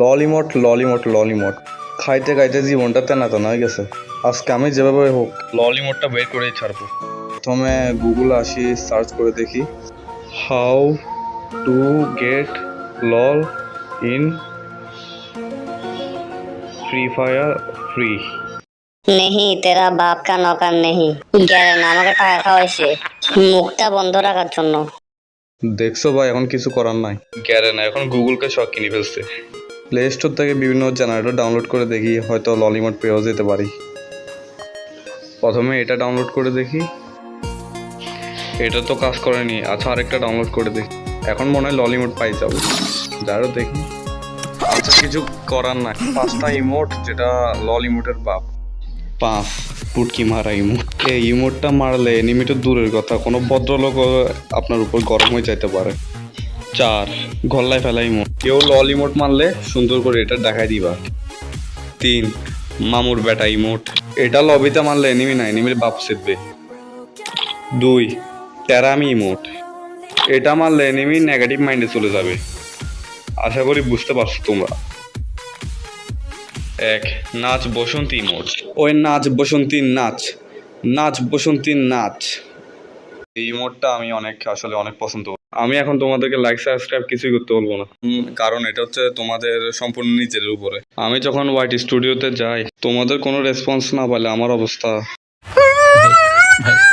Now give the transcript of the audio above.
ললিমট ললিমট ললিমট খাইতে খাইতে জীবনটা তেনা তেনা হয়ে গেছে। আজকে আমি যেভাবে হোক ললিমটটা বের করেই ছাড়বো প্রথমে গুগল আসি সার্চ করে দেখি। How to get lol in Free Fire free নেহি তেরা বাপ কা নকার নেহি। গ্যারেন আমাকে টাকা খাওয়াইছে মুখটা বন্ধ রাখার জন্য। দেখছ ভাই এখন কিছু করার নাই। গ্যারেন এখন গুগলকে শখ কিনে ফেলছে। প্লে স্টোর থেকে বিভিন্ন জেনারেটর ডাউনলোড করে দেখি, হয়তো ললিমট পেয়েও যেতে পারি। প্রথমে এটা ডাউনলোড করে দেখি। এটা তো কাজ করেনি আচ্ছা আরেকটা ডাউনলোড করে দেখি। এখন মনে হয় ললিমট পাই যাব। যারও দেখি। আচ্ছা কিছু করার নাই। পাঁচটা ইমোট যেটা ললিমোটের বাপ। পাঁচ পুটকি মারা ইমোট এই ইমোটটা মারলে এনিমিটা দূরের কথা, কোনো ভদ্রলোক আপনার উপর গরম হয়ে যাইতে পারে। চার। গল্লায় ফেলা ইমোট কেউ লল ইমোট মারলে সুন্দর করে এটা দেখাই দিবা। তিন, মামুর বেটা ইমোট। এটা লবিতে মারলে এনিমি না এনিমির বাপ সেদবে দুই তেরামি ইমোট। এটা মারলে এনিমি নেগেটিভ মাইন্ডে চলে যাবে। আশা করি বুঝতে পারছ তোমরা। এক, নাচ বসন্তী মোট ওই নাচ বসন্তী নাচ নাচ বসন্তী নাচ। এই মোডটা আমি অনেক, আসলে অনেক পছন্দ করি। আমি এখন তোমাদেরকে লাইক সাবস্ক্রাইব কিছুই করতে বলব না। হুম, কারণ এটা হচ্ছে তোমাদের সম্পূর্ণ নিজের উপরে। আমি যখন হোয়াইট স্টুডিওতে যাই তোমাদের কোনো রেসপন্স না পালে আমার অবস্থা। ভাই